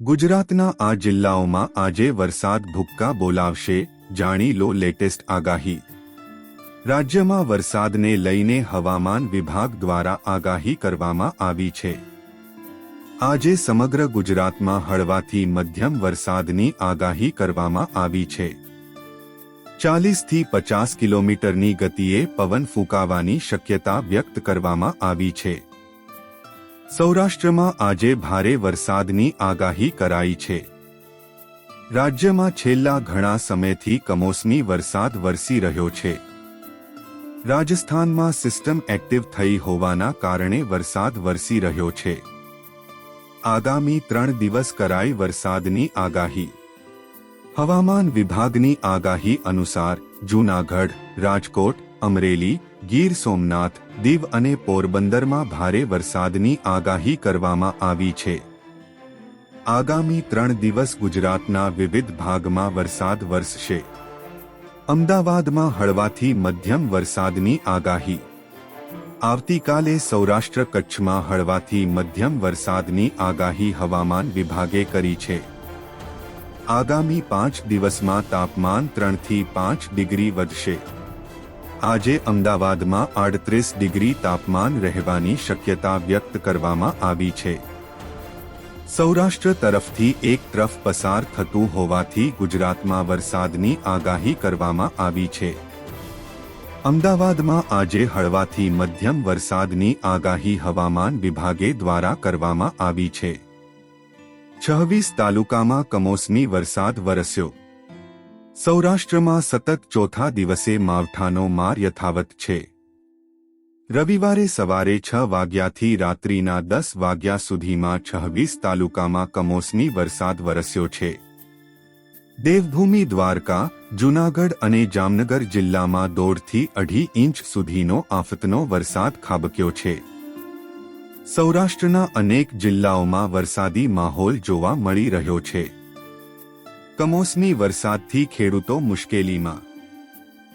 ગુજરાતના આ જિલ્લાઓમાં આજે વરસાદ ભૂક્કા બોલાવશે, જાણી લો લેટેસ્ટ આગાહી. રાજ્યમાં વરસાદને લઈને હવામાન વિભાગ દ્વારા આગાહી કરવામાં આવી છે. આજે સમગ્ર ગુજરાતમાં હળવાથી મધ્યમ વરસાદની આગાહી કરવામાં આવી છે. ચાલીસથી પચાસ કિલોમીટરની ગતિએ પવન ફૂંકાવાની શક્યતા વ્યક્ત કરવામાં આવી છે. સૌરાષ્ટ્રમાં આજે ભારે વરસાદની આગાહી કરાઈ છે. રાજ્યમાં છેલ્લા ઘણા સમયથી કમોસમી વરસાદ વરસી રહ્યો છે. રાજસ્થાનમાં સિસ્ટમ એક્ટિવ થઈ હોવાના કારણે વરસાદ વરસી રહ્યો છે. આગામી ત્રણ દિવસ કરાઈ વરસાદની આગાહી. હવામાન વિભાગની આગાહી અનુસાર જૂનાગઢ, રાજકોટ અમરેલી, ગીર સોમનાથ, દીવ અને પોરબંદરમાં ભારે વરસાદની આગાહી કરવામાં આવી છે. આગામી ત્રણ દિવસ ગુજરાતના વિવિધ ભાગમાં વરસાદ વરસશે. અમદાવાદમાં હળવાથી મધ્યમ વરસાદની આગાહી. આવતીકાલે સૌરાષ્ટ્ર કચ્છમાં હળવાથી મધ્યમ વરસાદની આગાહી હવામાન વિભાગે કરી છે. આગામી પાંચ દિવસમાં તાપમાન ત્રણથી પાંચ ડિગ્રી વધશે. આજે અમદાવાદમાં આડત્રીસ ડિગ્રી તાપમાન રહેવાની શક્યતા વ્યક્ત કરવામાં આવી છે. સૌરાષ્ટ્ર તરફથી એક તરફ પસાર થતું હોવાથી ગુજરાતમાં વરસાદની આગાહી કરવામાં આવી છે. અમદાવાદમાં આજે હળવાથી મધ્યમ વરસાદની આગાહી હવામાન વિભાગે દ્વારા કરવામાં આવી છે. છવ્વીસ તાલુકામાં કમોસમી વરસાદ વરસ્યો. સૌરાષ્ટ્રમાં સતત ચોથા દિવસે માવઠાનો માર યથાવત છે. રવિવારે સવારે છ વાગ્યાથી રાત્રિના દસ વાગ્યા સુધીમાં છવ્વીસ તાલુકામાં કમોસમી વરસાદ વરસ્યો છે. દેવભૂમિ દ્વારકા, જૂનાગઢ અને જામનગર જિલ્લામાં દોઢથી અઢી ઇંચ સુધીનો આફતનો વરસાદ ખાબક્યો છે. સૌરાષ્ટ્રના અનેક જિલ્લાઓમાં વરસાદી માહોલ જોવા મળી રહ્યો છે. કમોસમી વરસાદથી ખેડૂતો મુશ્કેલીમાં.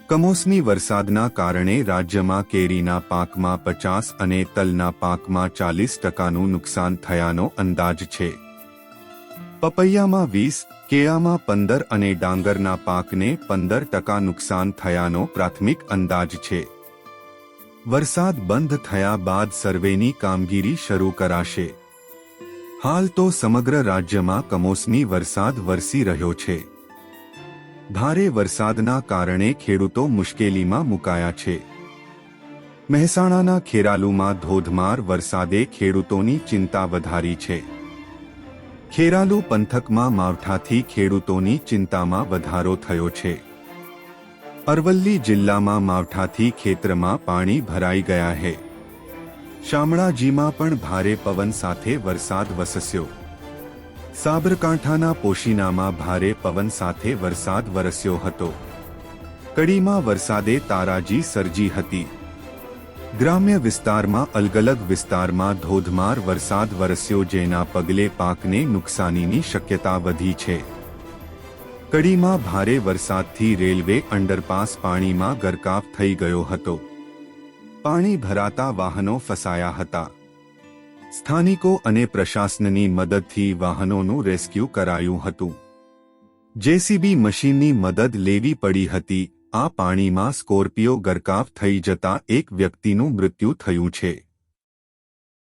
કમોસમી વરસાદના કારણે રાજ્યમાં કેરીના પાકમાં પચાસ અને તલના પાકમાં ચાલીસ ટકાનું નુકસાન થયાનો અંદાજ છે. પપૈયામાં વીસ, કેળામાં પંદર અને ડાંગરના પાકને પંદર ટકા નુકસાન થયાનો પ્રાથમિક અંદાજ છે. વરસાદ બંધ થયા બાદ સર્વેની કામગીરી શરૂ કરાશે. હાલ તો સમગ્ર રાજ્યમાં કમોસમી વરસાદ વરસી રહ્યો છે. ભારે વરસાદના કારણે ખેડૂતો મુશ્કેલીમાં મુકાયા છે. મહેસાણાના ખેરાલુમાં ધોધમાર વરસાદે ખેડૂતોની ચિંતા વધારી છે. ખેરાલુ પંથકમાં માવઠાથી ખેડૂતોની ચિંતામાં વધારો થયો છે. અરવલ્લી જિલ્લામાં માવઠાથી ખેતરમાં પાણી ભરાઈ ગયા છે શામળાજીમાં પણ ભારે પવન સાથે વરસાદ વસસ્યો સાબરકાંઠાના પોશીનામાં ભારે પવન સાથે વરસાદ વરસ્યો હતો. કડીમાં વરસાદે તારાજી સર્જી હતી. ગ્રામ્ય વિસ્તારમાં અલગલગ વિસ્તારમાં ધોધમાર વરસાદ વરસ્યો જેના પગલે પાકને નુકસાનીની શક્યતા વધી છે. કડીમાં ભારે વરસાદથી રેલવે અંડરપાસ પાણીમાં ગરકાવ થઈ ગયો હતો. પાણી ભરાતા વાહનો ફસાયા હતા. સ્થાનિકો અને પ્રશાસનની મદદથી વાહનોનું રેસ્ક્યુ કરાયું હતું. જેસીબી મશીનની મદદ લેવી પડી હતી. આ પાણીમાં સ્કોર્પિયો ગરકાવ થઈ જતા એક વ્યક્તિનું મૃત્યુ થયું છે.